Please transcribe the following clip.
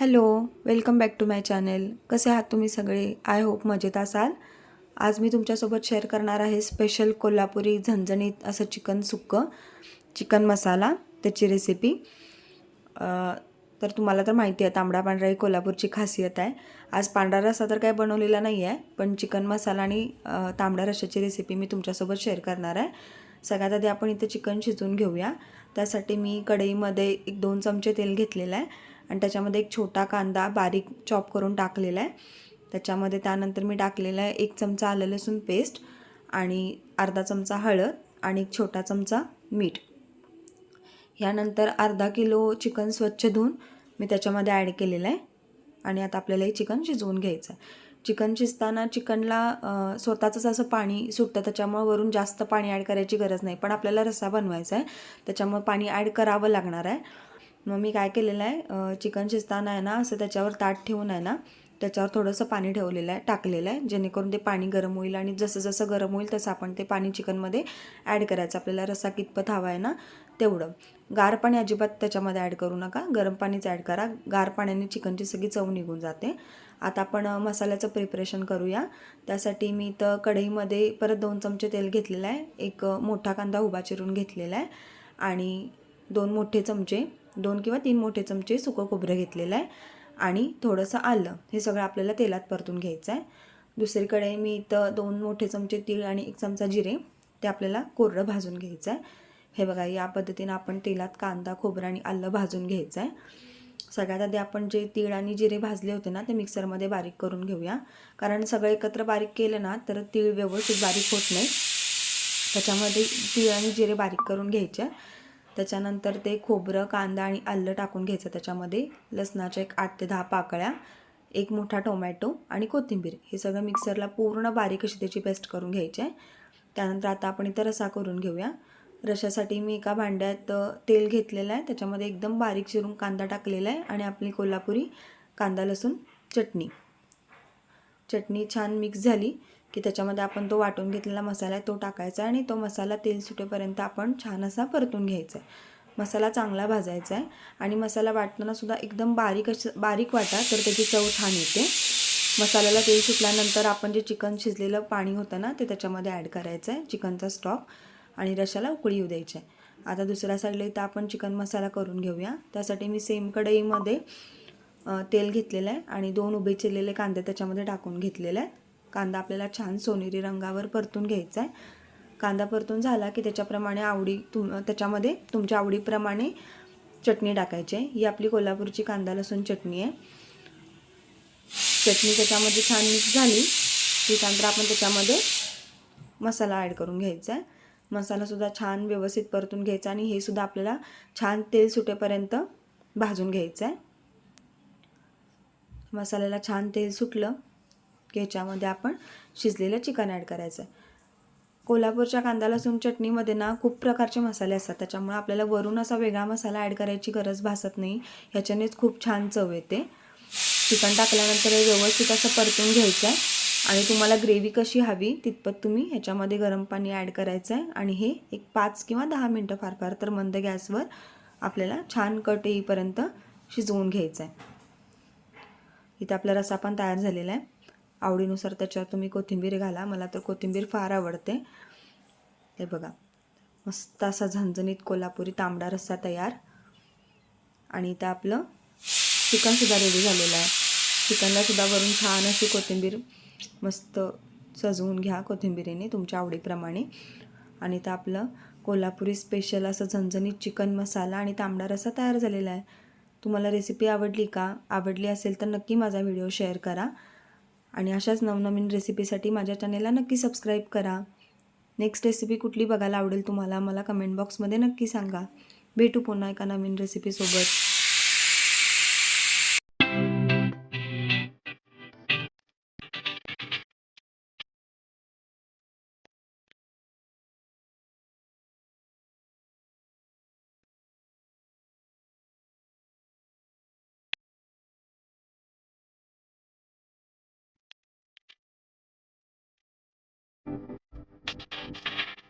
Hello welcome back to my channel. कसे आहात तुम्ही सगळे? आय होप मजेत असाल. आज मी तुमच्यासोबत शेअर करणार आहे स्पेशल कोल्हापुरी झणझणीत असं चिकन सुक्कं चिकन मसाला त्याची रेसिपी तर तुम्हाला तर माहिती आहे तांबडा पांढरा ही कोल्हापूरची खासियत आहे. आज पांढरा रसा तर काय बनवलेला नाही आहे पण चिकन मसाला आणि तांबड्या तांबडा रेसिपी मी तुमच्यासोबत शेअर करणार आहे. सगळ्यात आधी आपण इथे चिकन शिजवून घेऊया. त्यासाठी मी कढईमध्ये एक दोन चमचे तेल घेतलेलं आहे. आणि त्याच्यामध्ये एक छोटा कांदा बारीक चॉप करून टाकलेला आहे. त्याच्यामध्ये त्यानंतर मी टाकलेला आहे एक चमचा आलं लसूण पेस्ट आणि अर्धा चमचा हळद आणि एक छोटा चमचा मीठ. यानंतर अर्धा किलो चिकन स्वच्छ धुवून मी त्याच्यामध्ये ॲड केलेलं आहे आणि आता आपल्याला हे चिकन शिजवून घ्यायचं आहे. चिकन शिजताना चिकनला स्वतःचंच असं पाणी सुटतं त्याच्यामुळं वरून जास्त पाणी ॲड करायची गरज नाही. पण आपल्याला रस्सा बनवायचा आहे त्याच्यामुळं पाणी ॲड करावं लागणार आहे. मग मी काय केलेलं आहे चिकन शिजताना आहे ना असं त्याच्यावर ताट ठेवून आहे ना त्याच्यावर थोडंसं पाणी ठेवलेलं आहे टाकलेलं आहे जेणेकरून ते पाणी गरम होईल आणि जसं जसं गरम होईल तसं आपण ते पाणी चिकनमध्ये ॲड करायचं. आपल्याला रस्सा कितपत हवा आहे ना तेवढं. गार पाणी अजिबात त्याच्यामध्ये ॲड करू नका गरम पाणीच ॲड करा. गार पाण्याने चिकनची सगळी चव निघून जाते. आता आपण मसाल्याचं प्रिपरेशन करूया. त्यासाठी मी इथं कढईमध्ये परत दोन चमचे तेल घेतलेलं आहे. एक मोठा कांदा उभा चिरून घेतलेला आहे. आणि दोन मोठे चमचे दोन किंवा तीन मोठे चमचे सुकं खोबरं घेतलेलं आहे आणि थोडंसं आलं. हे सगळं आपल्याला तेलात परतून घ्यायचं आहे. दुसरीकडे मी इथं दोन मोठे चमचे तीळ आणि एक चमचा जिरे ते आपल्याला कोरडं भाजून घ्यायचं आहे. हे बघा या पद्धतीनं आपण तेलात कांदा खोबरं आणि आलं भाजून घ्यायचं आहे. सगळ्यात आधी आपण जे तीळ आणि जिरे भाजले होते ना ते मिक्सरमध्ये बारीक करून घेऊया. कारण सगळं एकत्र बारीक केलं ना तर तीळ व्यवस्थित बारीक होत नाही. त्याच्यामध्ये तीळ आणि जिरे बारीक करून घ्यायचे. त्याच्यानंतर ते खोबरं कांदा आणि आलं टाकून घ्यायचं त्याच्यामध्ये. लसणाच्या एक आठ ते दहा पाकळ्या एक मोठा टोमॅटो आणि कोथिंबीर. हे सगळं मिक्सरला पूर्ण बारीक अशी त्याची पेस्ट करून घ्यायची आहे. त्यानंतर आता आपण इथं रसा करून घेऊया. रशासाठी मी एका भांड्यात तेल घेतलेलं आहे. त्याच्यामध्ये एकदम बारीक चिरून कांदा टाकलेला आहे आणि आपली कोल्हापुरी कांदा लसूण चटणी. चटणी छान मिक्स झाली. की त्याच्यामध्ये आपण तो वाटून घेतलेला मसाला आहे तो टाकायचा आणि तो मसाला तेल सुटेपर्यंत आपण छान असा परतून घ्यायचा आहे. मसाला चांगला भाजायचा आहे आणि मसाला वाटतानासुद्धा एकदम बारीक असं बारीक वाटा तर त्याची चव छान येते. मसाल्याला तेल सुटल्यानंतर आपण जे चिकन शिजलेलं पाणी होतं ना ते त्याच्यामध्ये ॲड करायचं आहे चिकनचा स्टॉक. आणि रशाला उकळी येऊ द्यायची आहे. आता दुसऱ्या साईडला इथं आपण चिकन मसाला करून घेऊया. त्यासाठी मी सेम कढईमध्ये तेल घेतलेलं आहे आणि दोन उभे चिरलेले कांदे त्याच्यामध्ये टाकून घेतलेले आहेत. कांदा आपल्याला छान सोनेरी रंगावर परतून घ्यायचा आहे. कांदा परतून झाला की त्याच्याप्रमाणे आवडी तुम त्याच्यामध्ये तुमच्या आवडीप्रमाणे चटणी टाकायची आहे. ही आपली कोल्हापूरची कांदा लसूण चटणी आहे. चटणी त्याच्यामध्ये छान मिक्स झाली की त्यानंतर आपण त्याच्यामध्ये मसाला ॲड करून घ्यायचा आहे. मसालासुद्धा छान व्यवस्थित परतून घ्यायचा आणि हे सुद्धा आपल्याला छान तेल सुटेपर्यंत भाजून घ्यायचं आहे. मसाल्याला छान तेल सुटलं की ह्याच्यामध्ये आपण शिजलेलं चिकन ॲड करायचं आहे कोल्हापूरच्या कांदा लसूण चटणीमध्ये ना खूप प्रकारचे मसाले असतात. त्याच्यामुळे आपल्याला वरून असा वेगळा मसाला ॲड करायची गरज भासत नाही. ह्याच्यानेच खूप छान चव येते. चिकन टाकल्यानंतर हे व्यवस्थित असं परतून घ्यायचं आहे आणि तुम्हाला ग्रेव्ही कशी हवी तितपत तुम्ही ह्याच्यामध्ये गरम पाणी ॲड करायचं आहे आणि हे एक पाच किंवा दहा मिनटं फार फार तर मंद गॅसवर आपल्याला छान कट येईपर्यंत शिजवून घ्यायचं आहे इथे आपला रसा पण तयार झालेला आहे. आवडीनुसार त्याच्यावर तुम्ही कोथिंबीर घाला. मला तर कोथिंबीर फार आवडते. हे बघा मस्त असा झणझणीत कोल्हापुरी तांबडा रस्सा तयार. आणि इथं आपलं चिकनसुद्धा रेडी झालेलं आहे. चिकनला सुद्धा वरून छान अशी कोथिंबीर मस्त सजवून घ्या कोथिंबीरीने तुमच्या आवडीप्रमाणे. आणि इथं आपलं कोल्हापुरी स्पेशल असं झणझणीत चिकन मसाला आणि तांबडा रस्सा तयार झालेला आहे. तुम्हाला रेसिपी आवडली का? आवडली असेल तर नक्की माझा व्हिडिओ शेअर करा. आणि अशाच नवनवीन रेसिपीसाठी माझ्या चॅनेलला नक्की सबस्क्राईब करा. नेक्स्ट रेसिपी कुठली बघायला आवडेल तुम्हाला मला कमेंट बॉक्समध्ये नक्की सांगा. भेटू पुन्हा एका नवीन रेसिपीसोबत